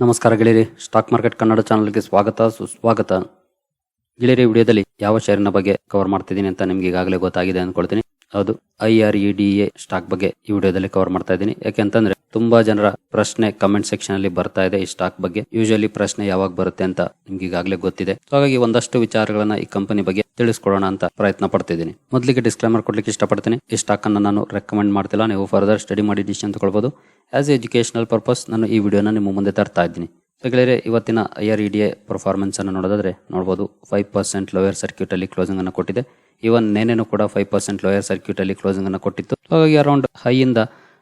ನಮಸ್ಕಾರ ಗೆಳೆಯರಿ stock market Kannada ಚಾನಲ್ಗೆ ಸ್ವಾಗತ, ಸುಸ್ವಾಗತ. ಗೆಳೆಯರಿ ವಿಡಿಯೋದಲ್ಲಿ ಯಾವ ಶೇರಿನ ಬಗ್ಗೆ ಕವರ್ ಮಾಡ್ತಿದ್ದೀನಿ ಅಂತ ನಿಮ್ಗೆ ಈಗಾಗಲೇ ಗೊತ್ತಾಗಿದೆ ಅನ್ಕೊಳ್ತೀನಿ ಹೌದು I R E D A stock ಬಗ್ಗೆ ಈ ವಿಡಿಯೋದಲ್ಲಿ ಕವರ್ ಮಾಡ್ತಾ ಇದ್ದೀನಿ. ಯಾಕೆಂತಂದ್ರೆ ತುಂಬಾ ಜನರ ಪ್ರಶ್ನೆ ಕಮೆಂಟ್ ಸೆಕ್ಷನ್ ಅಲ್ಲಿ ಬರ್ತಾ ಇದೆ ಈ ಸ್ಟಾಕ್ ಬಗ್ಗೆ. ಯೂಶಲಿ ಪ್ರಶ್ನೆ ಯಾವಾಗ ಬರುತ್ತೆ ಅಂತ ನಿಮ್ಗೆ ಈಗಾಗಲೇ ಗೊತ್ತಿದೆ. ಹಾಗಾಗಿ ಒಂದಷ್ಟು ವಿಚಾರಗಳನ್ನ ಈ ಕಂಪನಿ ಬಗ್ಗೆ ತಿಳಿಸ್ಕೊಡೋಣ ಅಂತ ಪ್ರಯತ್ನ ಪಡ್ತಿದ್ದೀನಿ ಮೊದಲಿಗೆ ಡಿಸ್ಕ್ಲೈಮರ್ ಕೊಡ್ಲಿಕ್ಕೆ ಇಷ್ಟಪಡ್ತೀನಿ. ಈ ಸ್ಟಾಕ್ ಅನ್ನ ನಾನು ರೆಕಮೆಂಡ್ ಮಾಡ್ತಿಲ್ಲ. ನೀವು ಫರ್ದರ್ ಸ್ಟಡಿ ಮಾಡಿ ಡಿಸಿಷನ್ ತಗೊಳ್ಬಹುದು ಆಸ್ ಎಜುಕೇಶನಲ್ ಪರ್ಪಸ್ ನಾನು ಈ ವಿಡಿಯೋನ ನಿಮ್ಮ ಮುಂದೆ ತರ್ತಾ ಇದ್ದೀನಿ. ಗೆಳೆಯರೆ, ಇವತ್ತಿನ I R E D A performance ಅನ್ನು ನೋಡೋದಾದ್ರೆ ನೋಡಬಹುದು ಫೈವ್ ಪರ್ಸೆಂಟ್ ಲೋಯರ್ ಸರ್ಕ್ಯೂಟ್ ಅಲ್ಲಿ ಕ್ಲೋಸಿಂಗ್ ಅನ್ನು ಕೊಟ್ಟಿದೆ. ಇವನ್ ನೇನೇನು ಕೂಡ ಫೈವ್ ಪರ್ಸೆಂಟ್ ಲೋಯರ್ ಸರ್ಕ್ಯೂಟ್ ಅಲ್ಲಿ ಕ್ಲೋಸಿಂಗ್ ಅನ್ನು ಕೊಟ್ಟಿತ್ತು. ಹಾಗಾಗಿ ಅರೌಂಡ್ ಹೈ ಇಂದ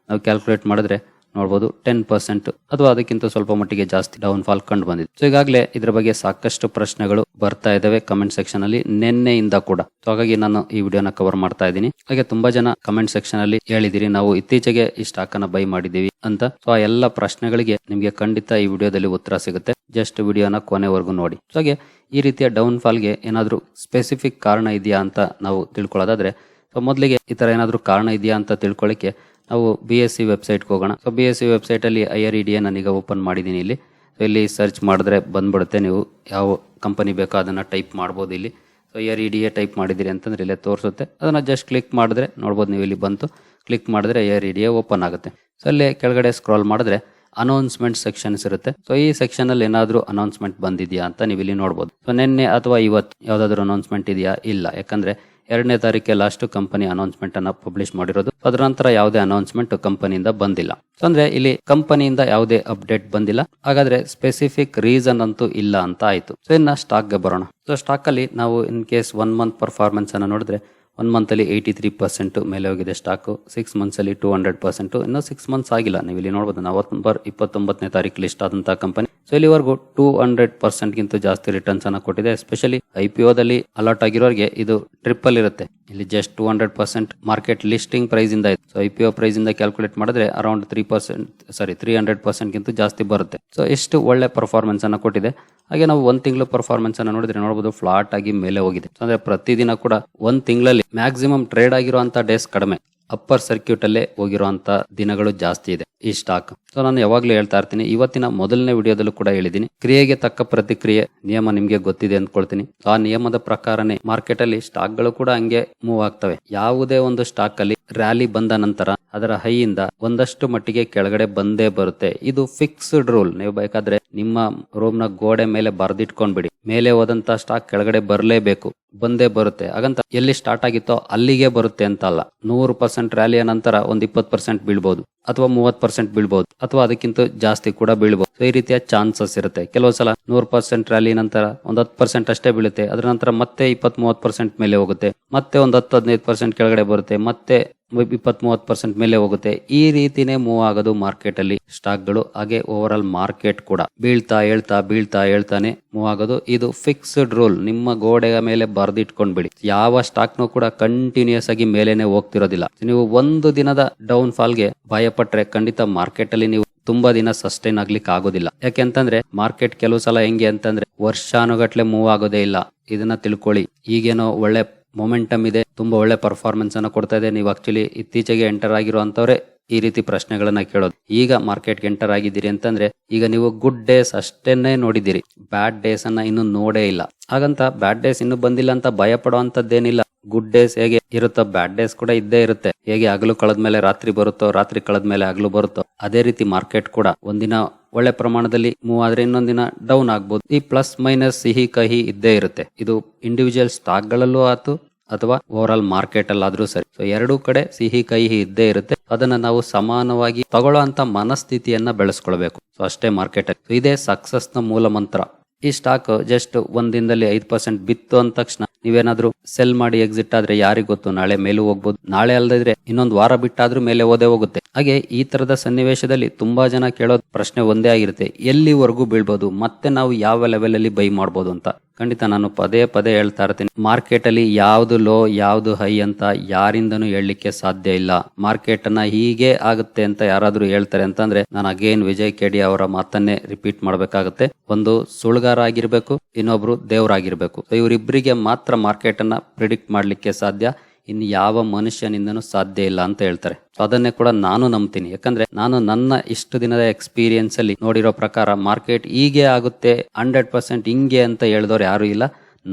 ನಾವು ಕ್ಯಾಲ್ಕುಲೇಟ್ ಮಾಡಿದ್ರೆ ನೋಡಬಹುದು ಟೆನ್ ಪರ್ಸೆಂಟ್ ಅಥವಾ ಅದಕ್ಕಿಂತ ಸ್ವಲ್ಪ ಮಟ್ಟಿಗೆ ಜಾಸ್ತಿ ಡೌನ್ ಫಾಲ್ ಕಂಡು ಬಂದಿದೆ. ಸೊ ಈಗಾಗಲೇ ಇದರ ಬಗ್ಗೆ ಸಾಕಷ್ಟು ಪ್ರಶ್ನೆಗಳು ಬರ್ತಾ ಇದಾವೆ ಕಮೆಂಟ್ ಸೆಕ್ಷನ್ ಅಲ್ಲಿ, ನಿನ್ನೆಯಿಂದ ಕೂಡ. ಸೊ ಹಾಗಾಗಿ ನಾನು ಈ ವಿಡಿಯೋನ ಕವರ್ ಮಾಡ್ತಾ ಇದ್ದೀನಿ. ಹಾಗೆ ತುಂಬಾ ಜನ ಕಮೆಂಟ್ ಸೆಕ್ಷನ್ ಅಲ್ಲಿ ಹೇಳಿದಿರಿ, ನಾವು ಇತ್ತೀಚೆಗೆ ಈ ಸ್ಟಾಕ್ ಅನ್ನ ಬೈ ಮಾಡಿದೀವಿ ಅಂತ. ಸೊ ಆ ಎಲ್ಲ ಪ್ರಶ್ನೆಗಳಿಗೆ ನಿಮಗೆ ಖಂಡಿತ ಈ ವಿಡಿಯೋದಲ್ಲಿ ಉತ್ತರ ಸಿಗುತ್ತೆ. ಜಸ್ಟ್ ವಿಡಿಯೋನ ಕೊನೆವರೆಗೂ ನೋಡಿ. ಸೊ ಹಾಗೆ ಈ ರೀತಿಯ ಡೌನ್ ಫಾಲ್ಗೆ ಏನಾದರೂ ಸ್ಪೆಸಿಫಿಕ್ ಕಾರಣ ಇದೆಯಾ ಅಂತ ನಾವು ತಿಳ್ಕೊಳ್ಳೋದಾದ್ರೆ ಸೊ ಮೊದಲಿಗೆ ಈ ಥರ ಏನಾದರೂ ಕಾರಣ ಇದೆಯಾ ಅಂತ ತಿಳ್ಕೊಳ್ಳಿಕ್ಕೆ ನಾವು ಬಿ ಎಸ್ ಸಿ ವೆಬ್ಸೈಟ್ಗೆ ಹೋಗೋಣ. ಸೊ ಬಿ ಎಸ್ ಸಿ ವೆಬ್ಸೈಟಲ್ಲಿ ಐ ಆರ್ ಇ ಡಿ ನಾನೀಗ ಓಪನ್ ಮಾಡಿದ್ದೀನಿ ಇಲ್ಲಿ. ಸೊ ಇಲ್ಲಿ ಸರ್ಚ್ ಮಾಡಿದ್ರೆ ಬಂದ್ಬಿಡುತ್ತೆ. ನೀವು ಯಾವ ಕಂಪನಿ ಬೇಕೋ ಅದನ್ನು ಟೈಪ್ ಮಾಡ್ಬೋದು ಇಲ್ಲಿ. So I R E D A type ಮಾಡಿದ್ದೀರಿ ಅಂತಂದರೆ ಇಲ್ಲೇ ತೋರಿಸುತ್ತೆ. ಅದನ್ನ ಜಸ್ಟ್ ಕ್ಲಿಕ್ ಮಾಡಿದ್ರೆ ನೋಡ್ಬೋದು ನೀವು ಇಲ್ಲಿ ಬಂತು. ಕ್ಲಿಕ್ ಮಾಡಿದ್ರೆ I R E D A open ಆಗುತ್ತೆ. ಸೊ ಅಲ್ಲಿ ಕೆಳಗಡೆ ಸ್ಕ್ರಾಲ್ ಮಾಡಿದ್ರೆ ಅನೌನ್ಸ್ಮೆಂಟ್ ಸೆಕ್ಷನ್ಸ್ ಇರುತ್ತೆ. ಸೊ ಈ ಸೆಕ್ಷನಲ್ಲಿ ಏನಾದರೂ ಅನೌನ್ಸ್ಮೆಂಟ್ ಬಂದಿದೆಯಾ ಅಂತ ನೀವು ಇಲ್ಲಿ ನೋಡ್ಬೋದು. ಸೊ ನಿನ್ನೆ ಅಥವಾ ಇವತ್ತು ಯಾವುದಾದ್ರೂ ಅನೌನ್ಸ್ಮೆಂಟ್ ಇದೆಯಾ? ಇಲ್ಲ. ಯಾಕಂದ್ರೆ ಎರಡನೇ ತಾರೀಕೆ ಲಾಸ್ಟ್ ಕಂಪನಿ ಅನೌನ್ಸ್ಮೆಂಟ್ ಅನ್ನ ಪಬ್ಲಿಷ್ ಮಾಡಿರೋದು. ಅದರ ನಂತರ ಯಾವುದೇ ಅನೌನ್ಸ್ಮೆಂಟ್ ಕಂಪನಿಯಿಂದ ಬಂದಿಲ್ಲ. ಅಂದ್ರೆ ಇಲ್ಲಿ ಕಂಪನಿಯಿಂದ ಯಾವುದೇ ಅಪ್ಡೇಟ್ ಬಂದಿಲ್ಲ. ಹಾಗಾದ್ರೆ ಸ್ಪೆಸಿಫಿಕ್ ರೀಸನ್ ಅಂತೂ ಇಲ್ಲ ಅಂತ ಆಯ್ತು. ಸೊ ಇನ್ನ ಸ್ಟಾಕ್ಗೆ ಬರೋಣ. ಸೊ ಸ್ಟಾಕ್ ಅಲ್ಲಿ ನಾವು in case one month performance ಅನ್ನ ನೋಡಿದ್ರೆ ಒನ್ ಮಂತ್ ಅಲ್ಲಿ ಏಯ್ಟಿ ತ್ರೀ ಪರ್ಸೆಂಟ್ ಮೇಲೆ ಹೋಗಿದೆ ಸ್ಟಾಕ್ ಸಿಕ್ಸ್ ಮಂತ್ಸ್ ಅಲ್ಲಿ ಟೂ ಹಂಡ್ರೆಡ್ ಪರ್ಸೆಂಟು ಇನ್ನೂ ಸಿಕ್ಸ್ ಮಂತ್ಸ್ ಆಗಿಲ್ಲ. ನೀವು ಇಲ್ಲಿ ನೋಡಬಹುದು ನವೆಂಬರ್ ಇಪ್ಪತ್ತೊಂಬತ್ತನೇ ತಾರೀಕು ಲಿಸ್ಟ್ ಆದಂತಹ ಕಂಪನಿ ಸೊ ಇಲ್ಲಿವರೆಗೂ ಟೂ ಹಂಡ್ರೆಡ್ ಪರ್ಸೆಂಟ್ ಗಿಂತ ಜಾಸ್ತಿ ರಿಟರ್ನ್ಸ್ ಅನ್ನ ಕೊಟ್ಟಿದೆ. ಎಸ್ಪೆಷಲಿ ಐ ಪಿ ದಲ್ಲಿ ಅಲಾಟ್ ಆಗಿರೋರಿಗೆ ಇದು ಟ್ರಿಪಲ್ ಇರುತ್ತೆ ಇಲ್ಲಿ just two hundred percent market listing price ಇಂದ so I P O price ಇಂದ ಕ್ಯಾಲ್ಕುಲೇಟ್ ಮಾಡಿದ್ರೆ around three percent sorry three hundred percent ಗಿಂತ ಜಾಸ್ತಿ ಬರುತ್ತೆ. ಸೊ ಎಷ್ಟು ಒಳ್ಳೆ ಪರ್ಫಾರ್ಮೆನ್ಸ್ ಅನ್ನ ಕೊಟ್ಟಿದೆ. ಹಾಗೆ ನಾವು ಒಂದ್ ತಿಂಗಳು ಪರ್ಫಾರ್ಮೆನ್ಸ್ ಅನ್ನ ನೋಡಿದ್ರೆ ನೋಡಬಹುದು ಫ್ಲಾಟ್ ಆಗಿ ಮೇಲೆ ಹೋಗಿದೆ. ಅಂದ್ರೆ ಪ್ರತಿದಿನ ಕೂಡ ಒಂದ್ ತಿಂಗಳಲ್ಲಿ ಮ್ಯಾಕ್ಸಿಮಮ್ ಟ್ರೇಡ್ ಆಗಿರುವಂತ ಡೇಸ್ ಕಡಿಮೆ. ಅಪ್ಪರ್ ಸರ್ಕ್ಯೂಟ್ ಅಲ್ಲೇ ಹೋಗಿರುವಂತ ದಿನಗಳು ಜಾಸ್ತಿ ಇದೆ ಈ ಸ್ಟಾಕ್ ಸೊ ನಾನು ಯಾವಾಗ್ಲೂ ಹೇಳ್ತಾ ಇರ್ತೀನಿ, ಇವತ್ತಿನ ಮೊದಲನೇ ವಿಡಿಯೋದಲ್ಲೂ ಕೂಡ ಹೇಳಿದ್ದೀನಿ, ಕ್ರಿಯೆಗೆ ತಕ್ಕ ಪ್ರತಿಕ್ರಿಯೆ, ನಿಯಮ ನಿಮ್ಗೆ ಗೊತ್ತಿದೆ ಅಂದ್ಕೊಳ್ತೀನಿ. ಆ ನಿಯಮದ ಪ್ರಕಾರನೇ ಮಾರ್ಕೆಟ್ ಅಲ್ಲಿ ಸ್ಟಾಕ್ಗಳು ಕೂಡ ಹಂಗೆ ಮೂವ್ ಆಗ್ತವೆ. ಯಾವುದೇ ಒಂದು ಸ್ಟಾಕ್ ಅಲ್ಲಿ ರ್ಯಾಲಿ ಬಂದ ನಂತರ ಅದರ ಹೈಯಿಂದ ಒಂದಷ್ಟು ಮಟ್ಟಿಗೆ ಕೆಳಗಡೆ ಬಂದೇ ಬರುತ್ತೆ. ಇದು ಫಿಕ್ಸ್ಡ್ ರೂಲ್ ನೀವು ಬೇಕಾದ್ರೆ ನಿಮ್ಮ ರೂಮ್ನ ಗೋಡೆ ಮೇಲೆ ಬರ್ದಿಟ್ಕೊಂಡ್ಬಿಡಿ. ಮೇಲೆ ಹೋದಂತ ಸ್ಟಾಕ್ ಕೆಳಗಡೆ ಬರಲೇಬೇಕು, ಬಂದೇ ಬರುತ್ತೆ. ಹಾಗಂತ ಎಲ್ಲಿ ಸ್ಟಾರ್ಟ್ ಆಗಿತ್ತೋ ಅಲ್ಲಿಗೆ ಬರುತ್ತೆ ಅಂತ ಅಲ್ಲ ನೂರು ಪರ್ಸೆಂಟ್ ರ್ಯಾಲಿಯ ನಂತರ ಒಂದು ಇಪ್ಪತ್ತು ಪರ್ಸೆಂಟ್ ಬೀಳ್ಬಹುದು ಅಥವಾ ಮೂವತ್ ಪರ್ಸೆಂಟ್ ಬೀಳ್ಬಹುದು ಅಥವಾ ಅದಕ್ಕಿಂತ ಜಾಸ್ತಿ ಕೂಡ ಬೀಳ್ಬಹುದು ಈ ರೀತಿಯ ಚಾನ್ಸಸ್ ಇರುತ್ತೆ. ಕೆಲವು ಸಲ ನೂರು ಪರ್ಸೆಂಟ್ ರ್ಯಾಲಿ ನಂತರ ಒಂದ್ ಹತ್ತು ಪರ್ಸೆಂಟ್ ಅಷ್ಟೇ ಬೀಳುತ್ತೆ. ಅದರ ನಂತರ ಮತ್ತೆ ಇಪ್ಪತ್ ಮೂವತ್ ಪರ್ಸೆಂಟ್ ಮೇಲೆ ಹೋಗುತ್ತೆ. ಮತ್ತೆ ಒಂದ್ ಹತ್ತು, ಹದಿನೈದು ಪರ್ಸೆಂಟ್ ಕೆಳಗಡೆ ಬರುತ್ತೆ. ಮತ್ತೆ ಇಪ್ಪತ್ ಮೂವತ್ ಪರ್ಸೆಂಟ್ ಮೇಲೆ ಹೋಗುತ್ತೆ. ಈ ರೀತಿನೇ ಮೂವ್ ಆಗೋದು ಮಾರ್ಕೆಟ್ ಅಲ್ಲಿ. ಸ್ಟಾಕ್ಗಳು ಹಾಗೆ ಓವರ್ ಆಲ್ ಮಾರ್ಕೆಟ್ ಕೂಡ. ಬೀಳ್ತಾ ಹೇಳ್ತಾ, ಬೀಳ್ತಾ ಹೇಳ್ತಾನೆ ಮೂವ್ ಆಗೋದು. ಇದು ಫಿಕ್ಸ್ಡ್ ರೂಲ್ ನಿಮ್ಮ ಗೋಡೆಯ ಮೇಲೆ ಬರ್ದಿಟ್ಕೊಂಡ್ಬಿಡಿ. ಯಾವ ಸ್ಟಾಕ್ ನು ಕೂಡ ಕಂಟಿನ್ಯೂಸ್ ಆಗಿ ಮೇಲೇನೆ ಹೋಗ್ತಿರೋದಿಲ್ಲ. ನೀವು ಒಂದು ದಿನದ ಡೌನ್ ಫಾಲ್ಗೆ ಗೆ ಪಟ್ರೆ ಖಂಡಿತ ಮಾರ್ಕೆಟ್ ಅಲ್ಲಿ ನೀವು ತುಂಬಾ ದಿನ ಸಸ್ಟೈನ್ ಆಗ್ಲಿಕ್ಕೆ ಆಗೋದಿಲ್ಲ. ಯಾಕೆಂತಂದ್ರೆ ಮಾರ್ಕೆಟ್ ಕೆಲವು ಸಲ ಹೆಂಗೆ ಅಂತಂದ್ರೆ ವರ್ಷಾನುಗಟ್ಲೆ ಮೂವ್ ಆಗೋದೇ ಇಲ್ಲ. ಇದನ್ನ ತಿಳ್ಕೊಳ್ಳಿ. ಈಗೇನೋ ಒಳ್ಳೆ ಮೊಮೆಂಟಮ್ ಇದೆ. ತುಂಬಾ ಒಳ್ಳೆ ಪರ್ಫಾರ್ಮೆನ್ಸ್ ಅನ್ನ ಕೊಡ್ತಾ ಇದೆ. ನೀವು ಆಕ್ಚುಲಿ ಇತ್ತೀಚೆಗೆ ಎಂಟರ್ ಆಗಿರುವಂತವ್ರೆ ಈ ರೀತಿ ಪ್ರಶ್ನೆಗಳನ್ನ ಕೇಳೋದು. ಈಗ ಮಾರ್ಕೆಟ್ಗೆ ಎಂಟರ್ ಆಗಿದ್ದೀರಿ ಅಂತಂದ್ರೆ, ಈಗ ನೀವು ಗುಡ್ ಡೇಸ್ ಅಷ್ಟೇನೆ ನೋಡಿದ್ದೀರಿ. ಬ್ಯಾಡ್ ಡೇಸ್ ಅನ್ನ ಇನ್ನು ನೋಡೇ ಇಲ್ಲ. ಹಾಗಂತ ಬ್ಯಾಡ್ ಡೇಸ್ ಇನ್ನು ಬಂದಿಲ್ಲ ಅಂತ ಭಯ ಪಡುವಂತದ್ದೇನಿಲ್ಲ ಗುಡ್ ಡೇಸ್ ಹೇಗೆ ಇರುತ್ತೋ ಬ್ಯಾಡ್ ಡೇಸ್ ಕೂಡ ಇದ್ದೇ ಇರುತ್ತೆ. ಹೇಗೆ ಹಗಲು ಕಳೆದ್ಮೇಲೆ ರಾತ್ರಿ ಬರುತ್ತೋ, ರಾತ್ರಿ ಕಳೆದ್ಮೇಲೆ ಹಗಲು ಬರುತ್ತೋ, ಅದೇ ರೀತಿ ಮಾರ್ಕೆಟ್ ಕೂಡ ಒಂದಿನ ಒಳ್ಳೆ ಪ್ರಮಾಣದಲ್ಲಿ ಮೂವ್ ಆದ್ರೆ ಇನ್ನೊಂದಿನ ಡೌನ್ ಆಗ್ಬೋದು. ಈ ಪ್ಲಸ್ ಮೈನಸ್ ಸಿಹಿ ಕಹಿ ಇದ್ದೇ ಇರುತ್ತೆ. ಇದು ಇಂಡಿವಿಜುವಲ್ ಸ್ಟಾಕ್ ಗಳಲ್ಲೂ ಆತು ಅಥವಾ ಓವರ್ ಆಲ್ ಮಾರ್ಕೆಟ್ ಅಲ್ಲಾದ್ರೂ ಸರಿ. ಸೊ ಎರಡೂ ಕಡೆ ಸಿಹಿ ಕಹಿ ಇದ್ದೇ ಇರುತ್ತೆ. ಅದನ್ನ ನಾವು ಸಮಾನವಾಗಿ ತಗೊಳ್ಳೋ ಅಂತ ಮನಸ್ಥಿತಿಯನ್ನ ಬೆಳೆಸ್ಕೊಳ್ಬೇಕು. ಸೊ ಅಷ್ಟೇ ಮಾರ್ಕೆಟ್ ಇದೇ ಸಕ್ಸಸ್ನ ಮೂಲ ಮಂತ್ರ. ಈ ಸ್ಟಾಕ್ ಜಸ್ಟ್ ಒಂದ್ ದಿನದಲ್ಲಿ ಐದು ಪರ್ಸೆಂಟ್ ಬಿತ್ತು ಅಂದ ತಕ್ಷಣ ನೀವೇನಾದ್ರೂ ಸೆಲ್ ಮಾಡಿ ಎಕ್ಸಿಟ್ ಆದ್ರೆ ಯಾರಿಗ್ ಗೊತ್ತು? ನಾಳೆ ಮೇಲೂ ಹೋಗ್ಬೋದು. ನಾಳೆ ಅಲ್ಲದಿದ್ರೆ ಇನ್ನೊಂದು ವಾರ ಬಿಟ್ಟಾದ್ರೂ ಮೇಲೆ ಓದೇ ಹೋಗುತ್ತೆ. ಹಾಗೆ ಈ ತರದ ಸನ್ನಿವೇಶದಲ್ಲಿ ತುಂಬಾ ಜನ ಕೇಳೋ ಪ್ರಶ್ನೆ ಒಂದೇ ಆಗಿರುತ್ತೆ. ಎಲ್ಲಿವರೆಗೂ ಬೀಳ್ಬೋದು? ಮತ್ತೆ ನಾವು ಯಾವ ಲೆವೆಲ್ ಅಲ್ಲಿ ಬೈ ಮಾಡ್ಬೋದು ಅಂತ. ಖಂಡಿತ ನಾನು ಪದೇ ಪದೇ ಹೇಳ್ತಾ ಇರ್ತೀನಿ. ಮಾರ್ಕೆಟ್ ಅಲ್ಲಿ ಯಾವ್ದು ಲೋ, ಯಾವ್ದು ಹೈ ಅಂತ ಯಾರಿಂದನೂ ಹೇಳಲಿಕ್ಕೆ ಸಾಧ್ಯ ಇಲ್ಲ. ಮಾರ್ಕೆಟ್ ಅನ್ನ ಹೀಗೆ ಆಗುತ್ತೆ ಅಂತ ಯಾರಾದ್ರೂ ಹೇಳ್ತಾರೆ ಅಂತಂದ್ರೆ ನಾನು ಅಗೇನ್ ವಿಜಯ್ ಕೆಡಿ ಅವರ ಮಾತನ್ನೇ ರಿಪೀಟ್ ಮಾಡಬೇಕಾಗುತ್ತೆ. ಒಂದು ಸುಳ್ಗಾರ ಆಗಿರ್ಬೇಕು ಇನ್ನೊಬ್ರು ದೇವರಾಗಿರ್ಬೇಕು. ಇವರಿಬ್ಬರಿಗೆ ಮಾತ್ರ ಮಾರ್ಕೆಟ್ ಅನ್ನ ಪ್ರಿಡಿಕ್ಟ್ ಮಾಡ್ಲಿಕ್ಕೆ ಸಾಧ್ಯ. ಇನ್ನು ಯಾವ ಮನುಷ್ಯನಿಂದನೂ ಸಾಧ್ಯ ಇಲ್ಲ ಅಂತ ಹೇಳ್ತಾರೆ. ಸೊ ಅದನ್ನೇ ಕೂಡ ನಾನು ನಂಬ್ತೀನಿ. ಯಾಕಂದ್ರೆ ನಾನು ನನ್ನ ಇಷ್ಟು ದಿನದ ಎಕ್ಸ್ಪೀರಿಯನ್ಸ್ ಅಲ್ಲಿ ನೋಡಿರೋ ಪ್ರಕಾರ ಮಾರ್ಕೆಟ್ ಹೀಗೆ ಆಗುತ್ತೆ ಹಂಡ್ರೆಡ್ ಪರ್ಸೆಂಟ್ ಹಿಂಗೆ ಅಂತ ಹೇಳಿದವ್ರು ಯಾರು ಇಲ್ಲ.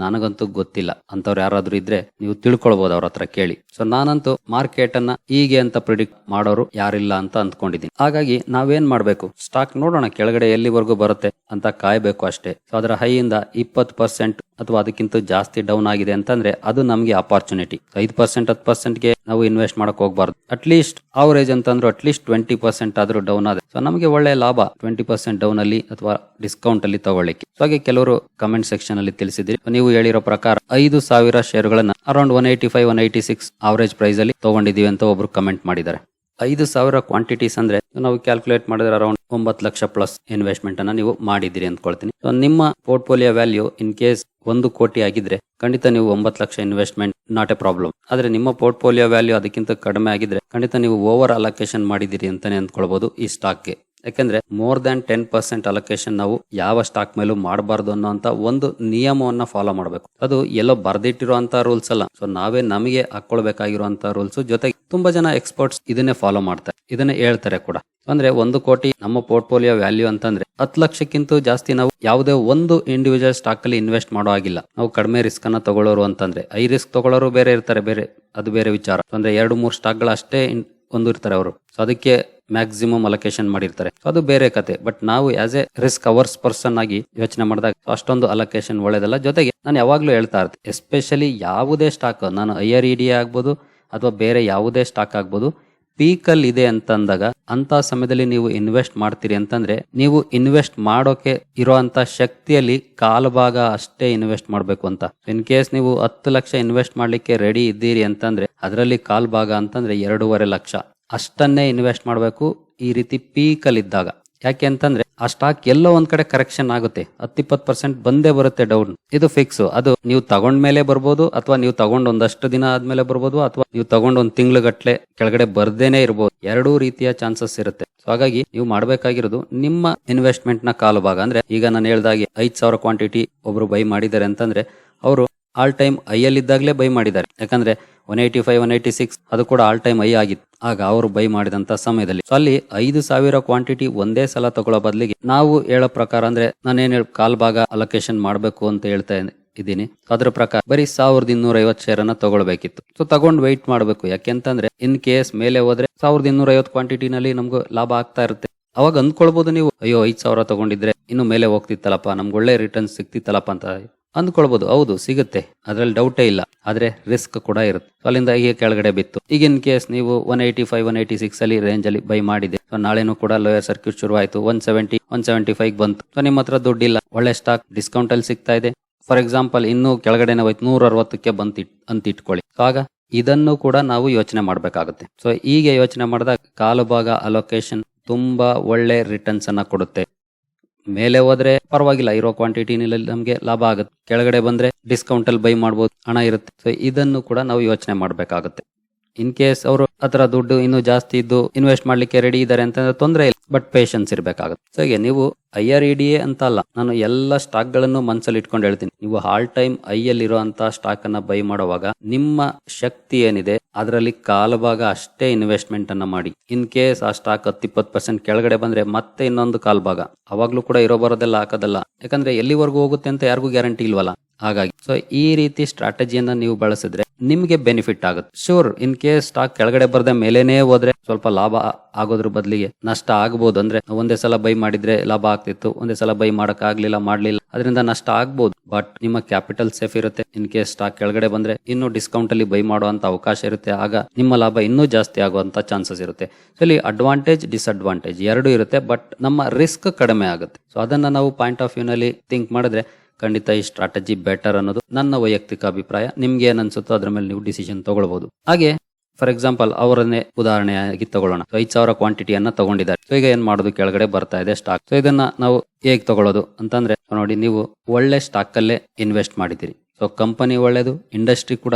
ನನಗಂತೂ ಗೊತ್ತಿಲ್ಲ. ಅಂತವ್ರು ಯಾರಾದ್ರೂ ಇದ್ರೆ ನೀವು ತಿಳ್ಕೊಳ್ಬಹುದು ಅವ್ರ ಹತ್ರ ಕೇಳಿ. ಸೊ ನಾನಂತೂ ಮಾರ್ಕೆಟ್ ಅನ್ನ ಹೀಗೆ ಅಂತ ಪ್ರಿಡಿಕ್ಟ್ ಮಾಡೋರು ಯಾರಿಲ್ಲ ಅಂತ ಅಂದ್ಕೊಂಡಿದ್ದೀನಿ. ಹಾಗಾಗಿ ನಾವೇನ್ ಮಾಡ್ಬೇಕು? ಸ್ಟಾಕ್ ನೋಡೋಣ, ಕೆಳಗಡೆ ಎಲ್ಲಿವರೆಗೂ ಬರುತ್ತೆ ಅಂತ ಕಾಯಬೇಕು ಅಷ್ಟೇ. ಸೊ ಅದರ ಹೈಯಿಂದ ಇಪ್ಪತ್ತು ಪರ್ಸೆಂಟ್ ಅಥವಾ ಅದಕ್ಕಿಂತ ಜಾಸ್ತಿ ಡೌನ್ ಆಗಿದೆ ಅಂತಂದ್ರೆ ಅದು ನಮಗೆ ಅಪಾರ್ಚುನಿಟಿ ಐದು ಪರ್ಸೆಂಟ್ ಹತ್ತು ಪರ್ಸೆಂಟ್ಗೆ ನಾವು ಇನ್ವೆಸ್ಟ್ ಮಾಡಕ್ ಹೋಗ್ಬಾರ್ದು. ಅಟ್ಲೀಸ್ಟ್ ಅವರೇಜ್ ಅಂತಂದ್ರೆ ಅಟ್ಲೀಸ್ಟ್ ಟ್ವೆಂಟಿ ಪರ್ಸೆಂಟ್ ಆದ್ರೂ ಡೌನ್ ಆದ್ರೆ. ಸೊ ನಮಗೆ ಒಳ್ಳೆ ಲಾಭ ಟ್ವೆಂಟಿ ಪರ್ಸೆಂಟ್ ಡೌನ್ ಅಲ್ಲಿ ಅಥವಾ ಡಿಸ್ಕೌಂಟ್ ಅಲ್ಲಿ ತಗೊಳ್ಳಿಕ್ಕೆ. ಹಾಗೆ ಕೆಲವರು ಕಮೆಂಟ್ ಸೆಕ್ಷನ್ ಅಲ್ಲಿ ತಿಳಿಸಿದ್ರಿ. ನೀವು ಹೇಳಿರೋ ಪ್ರಕಾರ ಐದು ಸಾವಿರ ಶೇರ್ಗಳನ್ನ around one eighty five one eighty six average price ಅಲ್ಲಿ ತಗೊಂಡಿದೀವಿ ಅಂತ ಒಬ್ರು ಕಮೆಂಟ್ ಮಾಡಿದ್ದಾರೆ. ಐದು ಸಾವಿರ ಕ್ವಾಂಟಿಟೀಸ್ ಅಂದ್ರೆ ನಾವು ಕ್ಯಾಲ್ಕುಲೇಟ್ ಮಾಡಿದ್ರೆ ಅರೌಂಡ್ ಒಂಬತ್ತು ಲಕ್ಷ ಪ್ಲಸ್ ಇನ್ವೆಸ್ಟ್ಮೆಂಟ್ ಅನ್ನ ನೀವು ಮಾಡಿದಿರಿ ಅಂದ್ಕೊಳ್ತೀನಿ. ನಿಮ್ಮ ಪೋರ್ಟ್ಫೋಲಿಯೋ ವ್ಯಾಲ್ಯೂ ಇನ್ ಕೇಸ್ ಒಂದು ಕೋಟಿ ಆಗಿದ್ರೆ ಖಂಡಿತ ನೀವು ಒಂಬತ್ತು lakh investment not a problem ಆದ್ರೆ ನಿಮ್ಮ ಪೋರ್ಟ್ಫೋಲಿಯೋ ವ್ಯಾಲ್ಯೂ ಅದಕ್ಕಿಂತ ಕಡಿಮೆ ಆಗಿದ್ರೆ ಖಂಡಿತ ನೀವು ಓವರ್ ಅಲೋಕೇಶನ್ ಮಾಡಿದಿರಿ ಅಂತಾನೆ ಅಂದ್ಕೊಳ್ಬಹುದು ಈ ಸ್ಟಾಕ್ಗೆ ಯಾಕಂದ್ರೆ more than ten percent allocation ನಾವು ಯಾವ ಸ್ಟಾಕ್ ಮೇಲೂ ಮಾಡಬಾರ್ದು ಅನ್ನೋಂತ ಒಂದು ನಿಯಮವನ್ನ ಫಾಲೋ ಮಾಡಬೇಕು. ಅದು ಎಲ್ಲೋ ಬರ್ದಿಟ್ಟಿರುವಂತ ರೂಲ್ಸ್ ಅಲ್ಲ. ಸೊ ನಾವೇ ನಮಗೆ ಹಾಕೊಳ್ಬೇಕಾಗಿರುವಂತ ರೂಲ್ಸ್ ಜೊತೆಗೆ ತುಂಬಾ ಜನ ಎಕ್ಸ್ಪರ್ಟ್ಸ್ ಇದನ್ನೇ ಫಾಲೋ ಮಾಡ್ತಾರೆ ಇದನ್ನೇ ಹೇಳ್ತಾರೆ ಕೂಡ. ಅಂದ್ರೆ ಒಂದು ಕೋಟಿ ನಮ್ಮ ಪೋರ್ಟ್ಫೋಲಿಯೋ ವ್ಯಾಲ್ಯೂ ಅಂತಂದ್ರೆ ಹತ್ತು ಲಕ್ಷಕ್ಕಿಂತ ಜಾಸ್ತಿ ನಾವು ಯಾವುದೇ ಒಂದು ಇಂಡಿವಿಜುವಲ್ ಸ್ಟಾಕ್ ಅಲ್ಲಿ ಇನ್ವೆಸ್ಟ್ ಮಾಡೋ ಆಗಿಲ್ಲ ನಾವು ಕಡಿಮೆ ರಿಸ್ಕ್ ಅನ್ನ ತಗೊಳ್ಳೋರು ಅಂತಂದ್ರೆ ಐ ರಿಸ್ಕ್ ತಗೊಳ್ಳೋರು ಬೇರೆ ಇರ್ತಾರೆ, ಬೇರೆ, ಅದು ಬೇರೆ ವಿಚಾರ. ಅಂದ್ರೆ ಎರಡು, ಮೂರು ಸ್ಟಾಕ್ಗಳ ಅಷ್ಟೇ ಹೊಂದಿರ್ತಾರೆ ಅವರು. ಸೊ ಅದಕ್ಕೆ ಮ್ಯಾಕ್ಸಿಮಮ್ ಅಲೊಕೇಶನ್ ಮಾಡಿರ್ತಾರೆ. ಅದು ಬೇರೆ ಕತೆ. ಬಟ್ ನಾವು as a risk averse person ಆಗಿ ಯೋಚನೆ ಮಾಡಿದಾಗ ಅಷ್ಟೊಂದು ಅಲೊಕೇಶನ್ ಒಳ್ಳೇದಲ್ಲ. ಜೊತೆಗೆ ನಾನು ಯಾವಾಗ್ಲೂ ಹೇಳ್ತಾ ಇರ್ತೀನಿ. ಎಸ್ಪೆಷಲಿ ಯಾವುದೇ ಸ್ಟಾಕ್ ನಾನು ಐ ಆರ್ ಇ ಡಿ ಆಗ್ಬೋದು ಅಥವಾ ಬೇರೆ ಯಾವುದೇ ಸ್ಟಾಕ್ ಆಗ್ಬೋದು ಪೀಕಲ್ ಇದೆ ಅಂತಂದಾಗ ಅಂತ ಸಮಯದಲ್ಲಿ ನೀವು ಇನ್ವೆಸ್ಟ್ ಮಾಡ್ತೀರಿ ಅಂತಂದ್ರೆ ನೀವು ಇನ್ವೆಸ್ಟ್ ಮಾಡೋಕೆ ಇರೋಂತ ಶಕ್ತಿಯಲ್ಲಿ ಕಾಲು ಭಾಗ ಅಷ್ಟೇ ಇನ್ವೆಸ್ಟ್ ಮಾಡಬೇಕು ಅಂತ. ಇನ್ ಕೇಸ್ ನೀವು ಹತ್ತು ಲಕ್ಷ ಇನ್ವೆಸ್ಟ್ ಮಾಡ್ಲಿಕ್ಕೆ ರೆಡಿ ಇದ್ದೀರಿ ಅಂತಂದ್ರೆ ಅದರಲ್ಲಿ ಕಾಲ್ ಭಾಗ ಅಂತಂದ್ರೆ ಎರಡೂವರೆ ಲಕ್ಷ. ಅಷ್ಟನ್ನೇ ಇನ್ವೆಸ್ಟ್ ಮಾಡಬೇಕು ಈ ರೀತಿ ಪೀಕಲ್ ಇದ್ದಾಗ ಯಾಕೆ ಅಂತಂದ್ರೆ ಆ ಸ್ಟಾಕ್ ಎಲ್ಲೋ ಒಂದ್ ಕಡೆ ಕರೆಕ್ಷನ್ ಆಗುತ್ತೆ. ಹತ್ತಿಪ್ಪತ್ತು ಪರ್ಸೆಂಟ್ ಬಂದೇ ಬರುತ್ತೆ ಡೌನ್ ಇದು ಫಿಕ್ಸ್ ಅದು ನೀವು ತಗೊಂಡ ಮೇಲೆ ಬರ್ಬೋದು ಅಥವಾ ನೀವು ತಗೊಂಡ್ ಒಂದಷ್ಟು ದಿನ ಆದ್ಮೇಲೆ ಬರ್ಬೋದು ಅಥವಾ ನೀವು ತಗೊಂಡ್ ಒಂದ್ ತಿಂಗ್ಳುಗಟ್ಲೆ ಕೆಳಗಡೆ ಬರ್ದೇನೆ ಇರ್ಬೋದು. ಎರಡೂ ರೀತಿಯ ಚಾನ್ಸಸ್ ಇರುತ್ತೆ. ಸೊ ಹಾಗಾಗಿ ನೀವು ಮಾಡಬೇಕಾಗಿರೋದು ನಿಮ್ಮ ಇನ್ವೆಸ್ಟ್ಮೆಂಟ್ನ ಕಾಲು ಭಾಗ ಅಂದ್ರೆ ಈಗ ನಾನು ಹೇಳ್ದಾಗೆ ಐದ್ ಸಾವಿರ ಕ್ವಾಂಟಿಟಿ ಒಬ್ರು ಬೈ ಮಾಡಿದ್ದಾರೆ ಅಂತಂದ್ರೆ, ಅವರು ಆಲ್ ಟೈಮ್ ಐ ಇದ್ದಾಗಲೇ ಬೈ ಮಾಡಿದ್ದಾರೆ. ಯಾಕಂದ್ರೆ one eighty five, one eighty six ಅದು ಕೂಡ ಆಲ್ ಟೈಮ್ ಐ ಆಗಿತ್ತು. ಆಗ ಅವರು ಬೈ ಮಾಡಿದಂತ ಸಮಯದಲ್ಲಿ. ಸೊ ಅಲ್ಲಿ ಐದು ಸಾವಿರ ಕ್ವಾಂಟಿಟಿ ಒಂದೇ ಸಲ ತಗೊಳ್ಳೋ ಬದಲಿಗೆ ನಾವು ಹೇಳೋ ಪ್ರಕಾರ ಅಂದ್ರೆ ನಾನೇನು ಹೇಳ ಕಾಲ್ ಭಾಗ ಅಲೋಕೇಶನ್ ಮಾಡಬೇಕು ಅಂತ ಹೇಳ್ತಾ ಇದ್ದೀನಿ. ಅದ್ರ ಪ್ರಕಾರ ಬರೀ ಸಾವಿರದ ಇನ್ನೂರ ಐವತ್ತು ಶೇರ್ ಅನ್ನ ತಗೊಳ್ಬೇಕಿತ್ತು. ಸೊ ತಗೊಂಡ್ ವೈಟ್ ಮಾಡಬೇಕು. ಯಾಕೆಂತಂದ್ರೆ ಇನ್ ಕೇಸ್ ಮೇಲೆ ಹೋದ್ರೆ ಸಾವಿರದ ಇನ್ನೂರ ಕ್ವಾಂಟಿಟಿನಲ್ಲಿ ನಮ್ಗೆ ಲಾಭ ಆಗ್ತಾ ಇರುತ್ತೆ. ಅವಾಗ ಅಂದ್ಕೊಳ್ಬಹುದು ನೀವು, ಅಯ್ಯೋ, ಐದ್ ಸಾವಿರ ತಗೊಂಡಿದ್ರೆ ಇನ್ನು ಮೇಲೆ ಹೋಗ್ತಿತ್ತಲ್ಲಪ್ಪ, ನಮ್ಗೆ ಒಳ್ಳೆ ರಿಟರ್ನ್ ಸಿಕ್ತಿತ್ತಲ್ಲಪ್ಪ ಅಂತ ಅಂದ್ಕೊಳ್ಬಹುದು ಹೌದು, ಸಿಗುತ್ತೆ. ಅದ್ರಲ್ಲಿ ಡೌಟೇ ಇಲ್ಲ. ಆದ್ರೆ ರಿಸ್ಕ್ ಕೂಡ ಇರುತ್ತೆ. ಅಲ್ಲಿಂದ ಹೀಗೆ ಕೆಳಗಡೆ ಬಿತ್ತು. ಈಗ ಇನ್ ಕೇಸ್ ನೀವು one eighty five one eighty six ಅಲ್ಲಿ ರೇಂಜ್ ಅಲ್ಲಿ ಬೈ ಮಾಡಿದೆ ಸೊ ನಾಳೆನೂ ಕೂಡ ಲೋಯರ್ ಸರ್ಕ್ಯೂಟ್ ಶುರು ಆಯ್ತು one seventy one seventy five ಬಂತು. ಸೊ ನಿಮ್ಮ ಹತ್ರ ದುಡ್ಡಿಲ್ಲ. ಒಳ್ಳೆ ಸ್ಟಾಕ್ ಡಿಸ್ಕೌಂಟ್ ಅಲ್ಲಿ ಸಿಗ್ತಾ ಇದೆ. ಫಾರ್ ಎಕ್ಸಾಂಪಲ್ ಇನ್ನೂ ಕೆಳಗಡೆನೆ ಹೋಯ್ತು. ನೂರ ಅರವತ್ತಕ್ಕೆ ಬಂತು ಅಂತ ಇಟ್ಕೊಳ್ಳಿ. ಆಗ ಇದನ್ನು ಕೂಡ ನಾವು ಯೋಚನೆ ಮಾಡಬೇಕಾಗುತ್ತೆ. ಸೊ ಹೀಗೆ ಯೋಚನೆ ಮಾಡಿದಾಗ ಕಾಲು ಭಾಗ ಅಲೋಕೇಶನ್ ತುಂಬಾ ಒಳ್ಳೆ ರಿಟರ್ನ್ಸ್ ಅನ್ನ ಕೊಡುತ್ತೆ. ಮೇಲೆ ಹೋದ್ರೆ ಪರವಾಗಿಲ್ಲ, ಇರೋ ಕ್ವಾಂಟಿಟಿನಲ್ಲಿ ನಮಗೆ ಲಾಭ ಆಗುತ್ತೆ. ಕೆಳಗಡೆ ಬಂದ್ರೆ ಡಿಸ್ಕೌಂಟ್ ಅಲ್ಲಿ ಬೈ ಮಾಡಬಹುದು ಹಣ ಇರುತ್ತೆ. ಸೊ ಇದನ್ನು ಕೂಡ ನಾವು ಯೋಚನೆ ಮಾಡಬೇಕಾಗುತ್ತೆ. ಇನ್ ಕೇಸ್ ಅವರು ಅದರ ದುಡ್ಡು ಇನ್ನೂ ಜಾಸ್ತಿ ಇದ್ದು ಇನ್ವೆಸ್ಟ್ ಮಾಡ್ಲಿಕ್ಕೆ ರೆಡಿ ಇದ್ದಾರೆ ಅಂತಂದ್ರೆ ತೊಂದರೆ ಇಲ್ಲ. ಬಟ್ ಪೇಷನ್ಸ್ ಇರಬೇಕಾಗುತ್ತೆ. ಸೊ ಹೀಗೆ ನೀವು I R E D A ಅಂತ ಅಲ್ಲ ನಾನು ಎಲ್ಲ ಸ್ಟಾಕ್ಗಳನ್ನು ಮನಸ್ಸಲ್ಲಿ ಇಟ್ಕೊಂಡು ಹೇಳ್ತೀನಿ. ನೀವು ಆಲ್ ಟೈಮ್ ಐ ಅಲ್ಲಿ ಇರುವಂತಹ ಸ್ಟಾಕ್ ಅನ್ನ ಬೈ ಮಾಡುವಾಗ ನಿಮ್ಮ ಶಕ್ತಿ ಏನಿದೆ, ಅದರಲ್ಲಿ ಕಾಲು ಭಾಗ ಅಷ್ಟೇ ಇನ್ವೆಸ್ಟ್ಮೆಂಟ್ ಅನ್ನ ಮಾಡಿ. ಇನ್ ಕೇಸ್ ಆ ಸ್ಟಾಕ್ ಹತ್ತಿಪ್ಪತ್ತು ಪರ್ಸೆಂಟ್ ಕೆಳಗಡೆ ಬಂದ್ರೆ ಮತ್ತೆ ಇನ್ನೊಂದು ಕಾಲ್ಭಾಗ. ಅವಾಗ್ಲೂ ಕೂಡ ಇರೋ ಬರೋದೆಲ್ಲ ಹಾಕೋದಲ್ಲ. ಯಾಕಂದ್ರೆ ಎಲ್ಲಿವರೆಗೂ ಹೋಗುತ್ತೆ ಅಂತ ಯಾರಿಗೂ ಗ್ಯಾರಂಟಿ ಇಲ್ವಲ್ಲ. ಹಾಗಾಗಿ ಸೊ ಈ ರೀತಿ ಸ್ಟ್ರಾಟಜಿಯನ್ನ ನೀವು ಬಳಸಿದ್ರೆ ನಿಮ್ಗೆ ಬೆನಿಫಿಟ್ ಆಗುತ್ತೆ. ಶೂರ್ ಇನ್ ಕೇಸ್ ಸ್ಟಾಕ್ ಕೆಳಗಡೆ ಬರದೆ ಮೇಲೇನೆ ಹೋದ್ರೆ ಸ್ವಲ್ಪ ಲಾಭ ಆಗೋದ್ರ ಬದಲಿಗೆ ನಷ್ಟ ಆಗಬಹುದು ಅಂದ್ರೆ ಒಂದೇ ಸಲ ಬೈ ಮಾಡಿದ್ರೆ ಲಾಭ ಆಗ್ತಿತ್ತು, ಒಂದೇ ಸಲ ಬೈ ಮಾಡಕ್ ಆಗ್ಲಿಲ್ಲ, ಮಾಡ್ಲಿಲ್ಲ, ಅದರಿಂದ ನಷ್ಟ ಆಗ್ಬಹುದು ಬಟ್ ನಿಮ್ಮ ಕ್ಯಾಪಿಟಲ್ ಸೇಫ್ ಇರುತ್ತೆ. ಇನ್ ಕೇಸ್ ಸ್ಟಾಕ್ ಕೆಳಗಡೆ ಬಂದ್ರೆ ಇನ್ನು ಡಿಸ್ಕೌಂಟ್ ಅಲ್ಲಿ ಬೈ ಮಾಡುವಂತ ಅವಕಾಶ ಇರುತ್ತೆ. ಆಗ ನಿಮ್ಮ ಲಾಭ ಇನ್ನೂ ಜಾಸ್ತಿ ಆಗುವಂತ ಚಾನ್ಸಸ್ ಇರುತ್ತೆ. ಸೊ ಇಲ್ಲಿ ಅಡ್ವಾಂಟೇಜ್ ಡಿಸ್ಅಡ್ವಾಂಟೇಜ್ ಎರಡು ಇರುತ್ತೆ ಬಟ್ ನಮ್ಮ ರಿಸ್ಕ್ ಕಡಿಮೆ ಆಗುತ್ತೆ. ಸೊ ಅದನ್ನ ನಾವು ಪಾಯಿಂಟ್ ಆಫ್ ವ್ಯೂ ನಲ್ಲಿ ಥಿಂಕ್ ಮಾಡಿದ್ರೆ ಖಂಡಿತ ಈ ಸ್ಟ್ರಾಟಜಿ ಬೆಟರ್ ಅನ್ನೋದು ನನ್ನ ವೈಯಕ್ತಿಕ ಅಭಿಪ್ರಾಯ. ನಿಮ್ಗೆ ಏನ್ ಅನ್ಸುತ್ತೋ ಅದ್ರ ಮೇಲೆ ನೀವು ಡಿಸಿಷನ್ ತಗೊಳ್ಬಹುದು ಹಾಗೆ ಫಾರ್ ಎಕ್ಸಾಂಪಲ್ ಅವರನ್ನೇ ಉದಾಹರಣೆಯಾಗಿ ತಗೊಳ್ಳೋಣ. ಐದ್ ಸಾವಿರ ಕ್ವಾಂಟಿಟಿಯನ್ನ ತಗೊಂಡಿದ್ದಾರೆ. ಸೊ ಈಗ ಏನ್ ಮಾಡೋದು? ಕೆಳಗಡೆ ಬರ್ತಾ ಇದೆ ಸ್ಟಾಕ್ ಸೊ ಇದನ್ನ ನಾವು ಹೇಗ್ ತಗೊಳ್ಳೋದು? ಅಂತಂದ್ರೆ, ನೋಡಿ, ನೀವು ಒಳ್ಳೆ ಸ್ಟಾಕ್ ಅಲ್ಲೇ ಇನ್ವೆಸ್ಟ್ ಮಾಡಿದ್ದೀರಿ. ಸೊ ಕಂಪನಿ ಒಳ್ಳೇದು ಇಂಡಸ್ಟ್ರಿ ಕೂಡ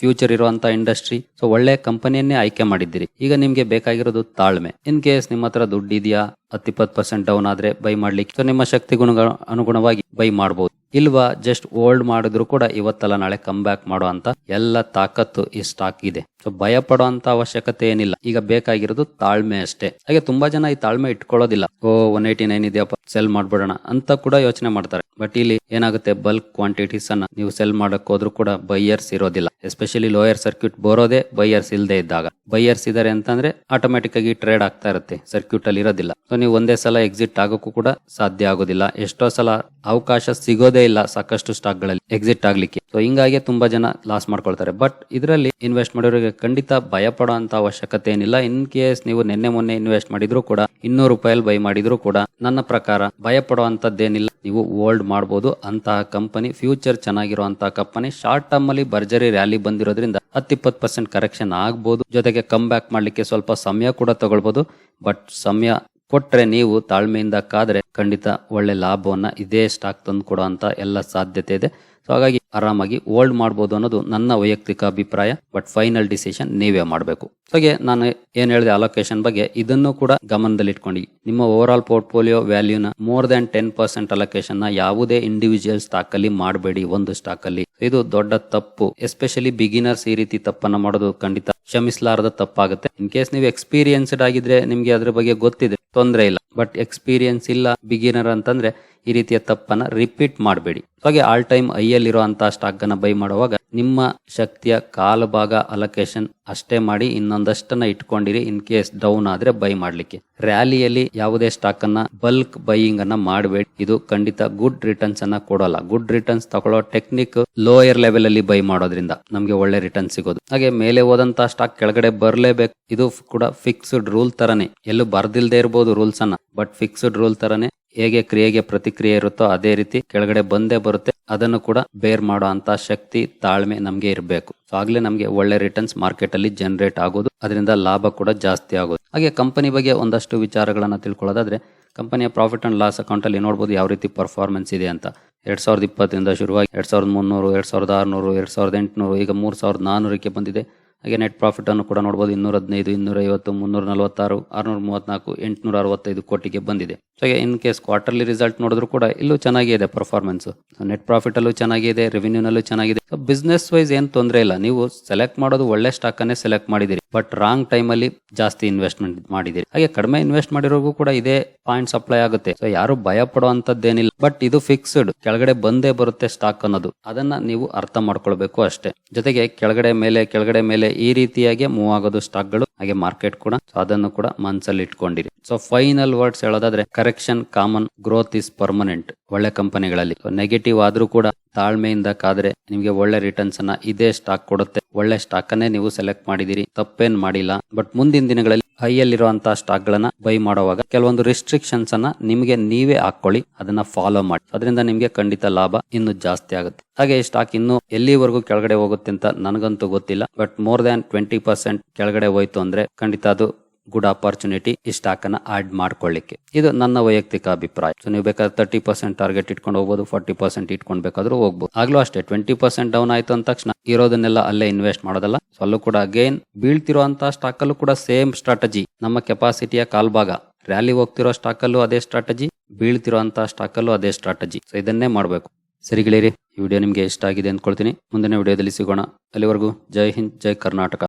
ಫ್ಯೂಚರ್ ಇರುವಂತಹ ಇಂಡಸ್ಟ್ರಿ ಸೊ ಒಳ್ಳೆ ಕಂಪನಿಯನ್ನೇ ಆಯ್ಕೆ ಮಾಡಿದ್ದೀರಿ. ಈಗ ನಿಮ್ಗೆ ಬೇಕಾಗಿರೋದು ತಾಳ್ಮೆ. ಇನ್ ಕೇಸ್ ನಿಮ್ಮ ಹತ್ರ ದುಡ್ಡು ಇದೆಯಾ ಹತ್ತಿಪ್ಪತ್ತು ಪರ್ಸೆಂಟ್ ಡೌನ್ ಆದ್ರೆ ಬೈ ಮಾಡ್ಲಿಕ್ಕೆ ನಿಮ್ಮ ಶಕ್ತಿ ಗುಣ ಅನುಗುಣವಾಗಿ ಬೈ ಮಾಡಬಹುದು ಇಲ್ವಾ ಜಸ್ಟ್ ಹೋಲ್ಡ್ ಮಾಡಿದ್ರು ಕೂಡ ಇವತ್ತಲ್ಲ ನಾಳೆ ಕಮ್ ಬ್ಯಾಕ್ ಮಾಡೋ ಅಂತ, ಎಲ್ಲ ತಾಕತ್ತು ಈ ಸ್ಟಾಕ್ ಇದೆ. ಸೊ ಭಯ ಪಡುವಂತ ಅವಶ್ಯಕತೆ ಏನಿಲ್ಲ. ಈಗ ಬೇಕಾಗಿರೋದು ತಾಳ್ಮೆ ಅಷ್ಟೇ. ಹಾಗೆ ತುಂಬಾ ಜನ ಈ ತಾಳ್ಮೆ ಇಟ್ಕೊಳ್ಳೋದಿಲ್ಲ. ಓ ಒನ್ ಏಯ್ಟಿ ನೈನ್ ಇದೆಯಪ್ಪ ಸೆಲ್ ಮಾಡ್ಬಿಡೋಣ ಅಂತ ಕೂಡ ಯೋಚನೆ ಮಾಡ್ತಾರೆ. ಬಟ್ ಇಲ್ಲಿ ಏನಾಗುತ್ತೆ? ಬಲ್ಕ್ ಕ್ವಾಂಟಿಟೀಸ್ ಅನ್ನ ನೀವು ಸೆಲ್ ಮಾಡಕ್ ಹೋದ್ರು ಕೂಡ ಬೈಯರ್ಸ್ ಇರೋದಿಲ್ಲ. ಎಸ್ಪೆಷಲಿ ಲೋಯರ್ ಸರ್ಕ್ಯೂಟ್ ಬರೋದೇ ಬೈಯರ್ಸ್ ಇಲ್ಲದೆ ಇದ್ದಾಗ. ಬೈಯರ್ಸ್ ಇದಾರೆ ಅಂತಂದ್ರೆ ಆಟೋಮೆಟಿಕ್ ಆಗಿ ಟ್ರೇಡ್ ಆಗ್ತಾ ಇರುತ್ತೆ. ಸರ್ಕ್ಯೂಟ್ ಅಲ್ಲಿ ಇರೋದಿಲ್ಲ. ಸೊ ನೀವು ಒಂದೇ ಸಲ ಎಕ್ಸಿಟ್ ಆಗೋಕ್ಕೂ ಕೂಡ ಸಾಧ್ಯ ಆಗೋದಿಲ್ಲ. ಎಷ್ಟೋ ಸಲ ಅವಕಾಶ ಸಿಗೋದೇ ಇಲ್ಲ ಸಾಕಷ್ಟು ಸ್ಟಾಕ್ಗಳಲ್ಲಿ ಎಕ್ಸಿಟ್ ಆಗ್ಲಿಕ್ಕೆ. ಸೊ ಹಿಂಗಾಗಿ ತುಂಬಾ ಜನ ಲಾಸ್ ಮಾಡ್ಕೊಳ್ತಾರೆ. ಬಟ್ ಇದರಲ್ಲಿ ಇನ್ವೆಸ್ಟ್ ಮಾಡೋರಿಗೆ ಖಂಡಿತ ಭಯ ಪಡೋ ಅಂತ ಅವಶ್ಯಕತೆ ಏನಿಲ್ಲ. ಇನ್ ಕೇಸ್ ನೀವು ನಿನ್ನೆ ಮೊನ್ನೆ ಇನ್ವೆಸ್ಟ್ ಮಾಡಿದ್ರು ಕೂಡ, ಇನ್ನೂರು ರೂಪಾಯಲ್ಲಿ ಬೈ ಮಾಡಿದ್ರು ಕೂಡ, ನನ್ನ ಪ್ರಕಾರ ಭಯ ಅಂತದ್ದೇನಿಲ್ಲ ನೀವು ಹೋಲ್ಡ್ ಮಾಡಬಹುದು ಅಂತಹ ಕಂಪನಿ ಫ್ಯೂಚರ್ ಚೆನ್ನಾಗಿರುವಂತಹ ಕಂಪನಿ ಶಾರ್ಟ್ ಟರ್ಮ್ ಅಲ್ಲಿ ಭರ್ಜರಿ ರ್ಯಾಲಿ ಬಂದಿರೋದ್ರಿಂದ ಹತ್ತಿಪ್ಪತ್ತು ಪರ್ಸೆಂಟ್ ಕರೆಕ್ಷನ್ ಆಗ್ಬೋದು. ಜೊತೆಗೆ ಕಮ್ ಬ್ಯಾಕ್ ಮಾಡ್ಲಿಕ್ಕೆ ಸ್ವಲ್ಪ ಸಮಯ ಕೂಡ ತಗೊಳ್ಬಹುದು ಬಟ್ ಸಮಯ ಕೊಟ್ರೆ ನೀವು ತಾಳ್ಮೆಯಿಂದ ಕಾದ್ರೆ ಖಂಡಿತ ಒಳ್ಳೆ ಲಾಭವನ್ನ ಇದೇ ಸ್ಟಾಕ್ ತಂದು ಕೊಡೋ ಅಂತ ಎಲ್ಲ ಸಾಧ್ಯತೆ ಇದೆ. ಸೊ ಹಾಗಾಗಿ ಆರಾಮಾಗಿ ಹೋಲ್ಡ್ ಮಾಡ್ಬೋದು ಅನ್ನೋದು ನನ್ನ ವೈಯಕ್ತಿಕ ಅಭಿಪ್ರಾಯ ಬಟ್ ಫೈನಲ್ ಡಿಸಿಷನ್ ನೀವೇ ಮಾಡಬೇಕು. ಹಾಗೆ ನಾನು ಏನ್ ಹೇಳಿದೆ ಅಲೋಕೇಶನ್ ಬಗ್ಗೆ, ಇದನ್ನು ಕೂಡ ಗಮನದಲ್ಲಿ ಇಟ್ಕೊಂಡು ನಿಮ್ಮ ಓವರ್ ಆಲ್ ಪೋರ್ಟ್ಫೋಲಿಯೋ ವ್ಯಾಲ್ಯೂನ ಮೋರ್ ದನ್ ಟೆನ್ ಪರ್ಸೆಂಟ್ ಅಲೋಕೇಶನ್ನ ಯಾವುದೇ ಇಂಡಿವಿಜುವಲ್ ಸ್ಟಾಕ್ ಅಲ್ಲಿ ಮಾಡಬೇಡಿ, ಒಂದು ಸ್ಟಾಕ್ ಅಲ್ಲಿ. ಇದು ದೊಡ್ಡ ತಪ್ಪು. ಎಸ್ಪೆಷಲಿ ಬಿಗಿನರ್ಸ್ ಈ ರೀತಿ ತಪ್ಪನ್ನ ಮಾಡೋದು ಖಂಡಿತ ಕ್ಷಮಿಸಲಾರದ ತಪ್ಪಾಗುತ್ತೆ. ಇನ್ ಕೇಸ್ ನೀವು ಎಕ್ಸ್ಪೀರಿಯನ್ಸ್ಡ್ ಆಗಿದ್ರೆ ನಿಮ್ಗೆ ಅದ್ರ ಬಗ್ಗೆ ಗೊತ್ತಿದೆ. ತೊಂದರೆ ಇಲ್ಲ. ಬಟ್ ಎಕ್ಸ್ಪೀರಿಯನ್ಸ್ ಇಲ್ಲ ಬಿಗಿನರ್ ಅಂತಂದ್ರೆ ಈ ರೀತಿಯ ತಪ್ಪನ್ನ ರಿಪೀಟ್ ಮಾಡಬೇಡಿ. ಹಾಗೆ ಆಲ್ ಟೈಮ್ ಐಯಲ್ಲಿರುವಂತಹ ಸ್ಟಾಕ್ ಅನ್ನ ಬೈ ಮಾಡುವಾಗ ನಿಮ್ಮ ಶಕ್ತಿಯ ಕಾಲು ಭಾಗ ಅಲೊಕೇಶನ್ ಅಷ್ಟೇ ಮಾಡಿ ಇನ್ನೊಂದಷ್ಟನ್ನ ಇಟ್ಕೊಂಡಿರಿ ಇನ್ ಕೇಸ್ ಡೌನ್ ಆದ್ರೆ ಬೈ ಮಾಡ್ಲಿಕ್ಕೆ. ರ್ಯಾಲಿಯಲ್ಲಿ ಯಾವುದೇ ಸ್ಟಾಕ್ ಅನ್ನ ಬಲ್ಕ್ ಬೈಯಿಂಗ್ ಅನ್ನ ಮಾಡಬೇಡಿ. ಇದು ಖಂಡಿತ ಗುಡ್ ರಿಟರ್ನ್ಸ್ ಅನ್ನ ಕೊಡೋಲ್ಲ. ಗುಡ್ ರಿಟರ್ನ್ಸ್ ತಗೊಳ್ಳೋ ಟೆಕ್ನಿಕ್ ಲೋಯರ್ ಲೆವೆಲ್ ಅಲ್ಲಿ ಬೈ ಮಾಡೋದ್ರಿಂದ ನಮ್ಗೆ ಒಳ್ಳೆ ರಿಟರ್ನ್ ಸಿಗೋದು. ಹಾಗೆ ಮೇಲೆ ಹೋದಂತ ಸ್ಟಾಕ್ ಕೆಳಗಡೆ ಬರ್ಲೇಬೇಕು. ಇದು ಕೂಡ ಫಿಕ್ಸ್ಡ್ ರೂಲ್ ತರನೇ. ಎಲ್ಲೂ ಬರ್ದಿಲ್ದೇ ಇರಬಹುದು ರೂಲ್ಸ್ ಅನ್ನ. ಬಟ್ ಫಿಕ್ಸ್ಡ್ ರೂಲ್ ತರನೇ ಹೇಗೆ ಕ್ರಿಯೆಗೆ ಪ್ರತಿಕ್ರಿಯೆ ಇರುತ್ತೋ ಅದೇ ರೀತಿ ಕೆಳಗಡೆ ಬಂದೇ ಬರುತ್ತೆ. ಅದನ್ನು ಕೂಡ ಬೇರ್ ಮಾಡೋ ಅಂತ ಶಕ್ತಿ, ತಾಳ್ಮೆ ನಮ್ಗೆ ಇರಬೇಕು. ಸೊ ಆಗ್ಲೇ ನಮ್ಗೆ ಒಳ್ಳೆ ರಿಟರ್ನ್ಸ್ ಮಾರ್ಕೆಟ್ ಅಲ್ಲಿ ಜನರೇಟ್ ಆಗೋದು. ಅದರಿಂದ ಲಾಭ ಕೂಡ ಜಾಸ್ತಿ ಆಗೋದು. ಹಾಗೆ ಕಂಪನಿ ಬಗ್ಗೆ ಒಂದಷ್ಟು ವಿಚಾರಗಳನ್ನ ತಿಳ್ಕೊಳ್ಳೋದಾದ್ರೆ ಕಂಪನಿಯ ಪ್ರಾಫಿಟ್ ಅಂಡ್ ಲಾಸ್ ಅಕೌಂಟ್ ಅಲ್ಲಿ ನೋಡಬಹುದು ಯಾವ ರೀತಿ ಪರ್ಫಾರ್ಮೆನ್ಸ್ ಇದೆ ಅಂತ. ಎರಡ್ ಸಾವಿರದ ಇಪ್ಪತ್ತರಿಂದ ಶುರುವಾಗಿ ಎರಡ್ ಸಾವಿರದ ಮುನ್ನೂರು, ಎರಡ್ ಸಾವಿರದ ಆರ್ನೂರು, ಎರಡ್ ಸಾವಿರದ ಎಂಟುನೂರು, ಈಗ ಮೂರ್ ಸಾವಿರದ ನಾನೂರಕ್ಕೆ ಬಂದಿದೆ. ಹಾಗೆ ನೆಟ್ ಪ್ರಾಫಿಟ್ ಅನ್ನು ಕೂಡ ನೋಡಬಹುದು ಇನ್ನೂರ ಹದಿನೈದು ಇನ್ನೂರ ಐವತ್ತು ಮುನ್ನೂರ ನಲವತ್ತಾರು ಆರುನೂರ ಮೂವತ್ನಾಲ್ಕು ಎಂಟುನೂರ ಅರವತ್ತೈದು ಕೋಟಿಗೆ ಬಂದಿದೆ. So in case quarterly result ನೋಡಿದ್ರು ಕೂಡ ಇಲ್ಲೂ ಚೆನ್ನಾಗಿದೆ ಇದೆ ಪರ್ಫಾರ್ಮೆನ್ಸ್ ನೆಟ್ ಪ್ರಾಫಿಟ್ ಅಲ್ಲೂ ಚೆನ್ನಾಗಿದೆ ರೆವಿನ್ಯೂನಲ್ಲೂ ಚೆನ್ನಾಗಿದೆ. ಬಿಸ್ನೆಸ್ ವೈಸ್ ಏನು ತೊಂದರೆ ಇಲ್ಲ. ನೀವು ಸೆಲೆಕ್ಟ್ ಮಾಡೋದು ಒಳ್ಳೆ ಸ್ಟಾಕ್ ಅನ್ನೇ ಸೆಲೆಕ್ಟ್ ಮಾಡಿದಿರಿ. ಬಟ್ ರಾಂಗ್ ಟೈಮ್ ಅಲ್ಲಿ ಜಾಸ್ತಿ ಇನ್ವೆಸ್ಟ್ಮೆಂಟ್ ಮಾಡಿದಿರಿ ಹಾಗೆ ಕಡಿಮೆ ಇನ್ವೆಸ್ಟ್ ಮಾಡಿರೋರ್ಗೂ ಕೂಡ ಇದೇ ಪಾಯಿಂಟ್ ಸಪ್ಲೈ ಆಗುತ್ತೆ. ಸೊ ಯಾರು ಭಯ ಪಡುವಂತದ್ದೇನಿಲ್ಲ ಬಟ್ ಇದು ಫಿಕ್ಸ್ಡ್ ಕೆಳಗಡೆ ಬಂದೇ ಬರುತ್ತೆ ಸ್ಟಾಕ್ ಅನ್ನೋದು. ಅದನ್ನ ನೀವು ಅರ್ಥ ಮಾಡ್ಕೊಳ್ಬೇಕು ಅಷ್ಟೇ. ಜೊತೆಗೆ ಕೆಳಗಡೆ ಮೇಲೆ ಕೆಳಗಡೆ ಮೇಲೆ ಈ ರೀತಿಯಾಗಿ ಮೂವ್ ಆಗೋದು ಸ್ಟಾಕ್ಗಳು ಹಾಗೆ ಮಾರ್ಕೆಟ್ ಕೂಡ. ಸೊ ಅದನ್ನು ಕೂಡ ಮನ್ಸಲ್ಲಿ ಇಟ್ಕೊಂಡಿರಿ. ಸೊ ಫೈನಲ್ ವರ್ಡ್ಸ್ ಹೇಳೋದಾದ್ರೆ correction common growth is permanent ಒಳ್ಳೆ ಕಂಪನಿಗಳಲ್ಲಿ ನೆಗೆಟಿವ್ ಆದ್ರೂ ಕೂಡ ತಾಳ್ಮೆಯಿಂದ ಕಾದ್ರೆ ನಿಮ್ಗೆ ಒಳ್ಳೆ ರಿಟರ್ನ್ಸ್ ಅನ್ನ ಇದೇ ಸ್ಟಾಕ್ ಕೊಡುತ್ತೆ. ಒಳ್ಳೆ ಸ್ಟಾಕ್ ಅನ್ನೇ ನೀವು ಸೆಲೆಕ್ಟ್ ಮಾಡಿದಿರಿ ತಪ್ಪೇನ್ ಮಾಡಿಲ್ಲ. ಬಟ್ ಮುಂದಿನ ದಿನಗಳಲ್ಲಿ ಹೈಯಲ್ಲಿರುವಂತಹ ಸ್ಟಾಕ್ ಗಳನ್ನ ಬೈ ಮಾಡುವಾಗ ಕೆಲವೊಂದು ರಿಸ್ಟ್ರಿಕ್ಷನ್ಸ್ ಅನ್ನ ನಿಮಗೆ ನೀವೇ ಹಾಕೊಳ್ಳಿ ಅದನ್ನ ಫಾಲೋ ಮಾಡಿ. ಅದರಿಂದ ನಿಮಗೆ ಖಂಡಿತ ಲಾಭ ಇನ್ನು ಜಾಸ್ತಿ ಆಗುತ್ತೆ. ಹಾಗೆ ಈ ಸ್ಟಾಕ್ ಇನ್ನು ಎಲ್ಲಿವರೆಗೂ ಕೆಳಗಡೆ ಹೋಗುತ್ತೆ ಅಂತ ನನಗಂತೂ ಗೊತ್ತಿಲ್ಲ, but more than twenty percent ಕೆಳಗಡೆ ಹೋಯ್ತು ಅಂದ್ರೆ ಖಂಡಿತ ಅದು ಗುಡ್ ಆಪರ್ಚುನಿಟಿ ಈ ಸ್ಟಾಕ್ ಅನ್ನ ಆಡ್ ಮಾಡ್ಕೊಳ್ಳಿಕ್ಕೆ. ಇದು ನನ್ನ ವೈಯಕ್ತಿಕ ಅಭಿಪ್ರಾಯ. ಸೊ ನೀವು ಬೇಕಾದ್ರೆ ತರ್ಟಿ ಪರ್ಸೆಂಟ್ ಟಾರ್ಗೆಟ್ ಇಟ್ಕೊಂಡು ಹೋಗ್ಬೋದು ಫಾರ್ಟಿ ಪರ್ಸೆಂಟ್ ಇಟ್ಕೊಂಡು ಬೇಕಾದ್ರೂ ಹೋಗ್ಬೋದು. ಆಗ್ಲೂ ಅಷ್ಟೇ ಟ್ವೆಂಟಿ ಪರ್ಸೆಂಟ್ ಡೌನ್ ಆಯ್ತು ಅಂದ ತಕ್ಷಣ ಇರೋದನ್ನೆಲ್ಲ ಅಲ್ಲೇ ಇನ್ವೆಸ್ಟ್ ಮಾಡೋದಲ್ಲ. ಸೊ ಅಲ್ಲೂ ಕೂಡ ಅಗೇನ್ ಬೀಳ್ತಿರುವಂತಹ ಸ್ಟಾಕ್ ಅಲ್ಲೂ ಕೂಡ ಸೇಮ್ ಸ್ಟ್ರಾಟಜಿ ನಮ್ಮ ಕೆಪಾಸಿಟಿಯ ಕಾಲ್ಭಾಗ ರ್ಯಾಲಿ ಹೋಗ್ತಿರೋ ಸ್ಟಾಕ್ ಅಲ್ಲೂ ಅದೇ ಸ್ಟ್ರಾಟಜಿ ಬೀಳ್ತಿರುವಂತಹ ಸ್ಟಾಕ್ ಅಲ್ಲೂ ಅದೇ ಸ್ಟ್ರಾಟಜಿ ಸೊ ಇದನ್ನೇ ಮಾಡಬೇಕು. ಸರಿ ಗೆಳೆಯರಿ, ಈ ವಿಡಿಯೋ ನಿಮಗೆ ಇಷ್ಟ ಆಗಿದೆ ಅಂದ್ಕೊಳ್ತೀನಿ. ಮುಂದಿನ ವಿಡಿಯೋದಲ್ಲಿ ಸಿಗೋಣ. ಅಲ್ಲಿವರೆಗೂ ಜೈ ಹಿಂದ್, ಜೈ ಕರ್ನಾಟಕ.